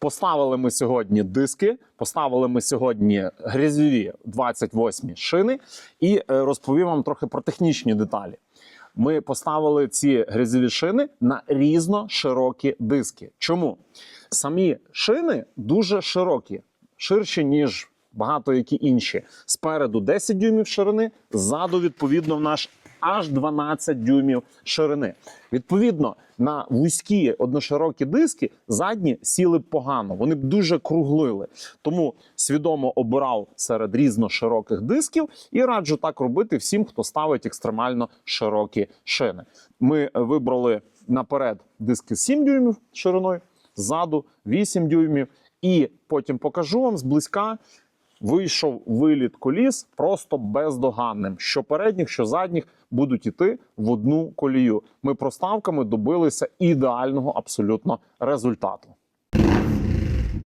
Поставили ми сьогодні диски, поставили ми сьогодні грязьові 28 шини, і е, розповім вам трохи про технічні деталі. Ми поставили ці грязьові шини на різно широкі диски. Чому? Самі шини дуже широкі, ширші, ніж багато які інші. Спереду 10 дюймів ширини, ззаду, відповідно, в наш аж 12 дюймів ширини. Відповідно, на вузькі одноширокі диски задні сіли б погано, вони б дуже круглили. Тому свідомо обирав серед різношироких дисків і раджу так робити всім, хто ставить екстремально широкі шини. Ми вибрали наперед диски 7 дюймів шириною, ззаду 8 дюймів. І потім покажу вам зблизька. Вийшов виліт коліс просто бездоганним. Що передніх, що задніх будуть іти в одну колію. Ми проставками добилися ідеального абсолютно результату.